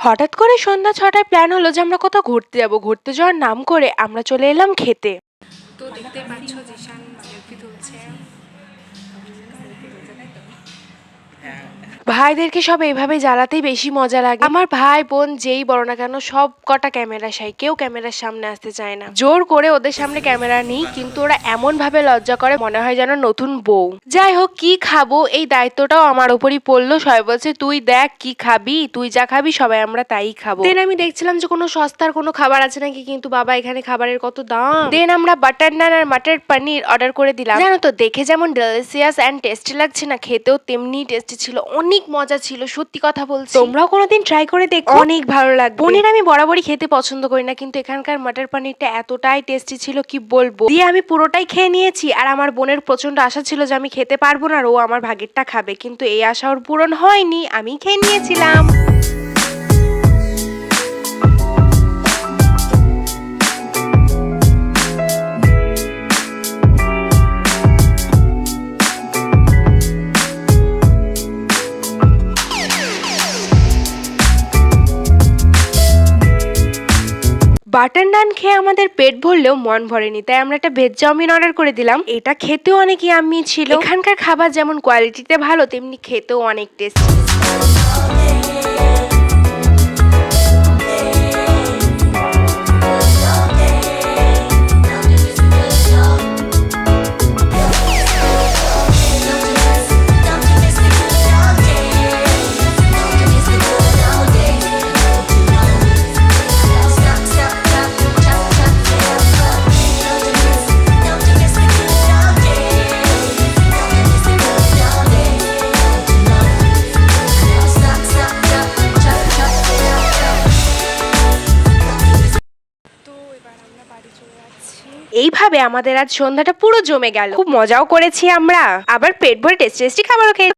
হঠাৎ করে সন্ধ্যা ছটায় প্ল্যান হলো যে আমরা কোথাও ঘুরতে যাব। ঘুরতে যাওয়ার নাম করে আমরা চলে এলাম খেতে। তো দেখতে পাচ্ছ জিশান ভাইদেরকে সব এইভাবে জ্বালাতেই বেশি মজা লাগে। আমার ভাই, বোন যেই বড় না কেন সব কটা ক্যামেরা সাই। কেউ ক্যামেরার সামনে আসতে চায় না। জোর করে ওদের সামনে ক্যামেরা নিই, কিন্তু ওরা এমন ভাবে লজ্জা করে মনে হয় যেন নতুন বউ। যাই হোক, কি খাব? এই দায়িত্বটাও আমার উপরই পড়ল। সবাই বলছে, তুই দেখ কি খাবি, তুই যা খাবি, সবাই আমরা তাই খাব। দেন আমি দেখছিলাম যে কোনো সস্তার কোনো খাবার আছে নাকি, কিন্তু বাবা এখানে খাবারের কত দাম। দেন আমরা বাটার নান আর মাটার পনির অর্ডার করে দিলাম। জানো তো, দেখে যেমন ডেলিসিয়াস অ্যান্ড টেস্টি লাগছে না, খেতেও তেমনি টেস্টি ছিল অনেক মজা ছিল সত্যি কথা বলছি। তোমরাও কোনোদিন ট্রাই করে দেখো। অনেক ভালো লাগবে। পনির আমি বরাবরই খেতে পছন্দ করি না কিন্তু এখানকার মাটার পনিরটা এতটাই টেস্টি ছিল কি বলব? দিয়ে আমি পুরোটাই খেয়ে নিয়েছি আর আমার বোনের প্রচণ্ড আশা ছিল যে আমি খেতে পারব না আর ও আমার ভাগেরটা খাবে কিন্তু এই আশা ওর পূরণ হয়নি আমি খেয়ে নিয়েছিলাম। বাটার নান খেয়ে আমাদের পেট ভরলেও মন ভরেনি, তাই আমরা একটা ভেজ চাউমিন অর্ডার করে দিলাম। এটা খেতেও অনেক ইয়াম্মি ছিল। এখানকার খাবার যেমন কোয়ালিটিতে ভালো, তেমনি খেতেও অনেক টেস্টি এইভাবে আমাদের আজ সন্ধ্যাটা পুরো জমে গেল। খুব মজাও করেছি আমরা। আবার পেট ভরে টেস্টি টেস্টি খাবারও খেয়ে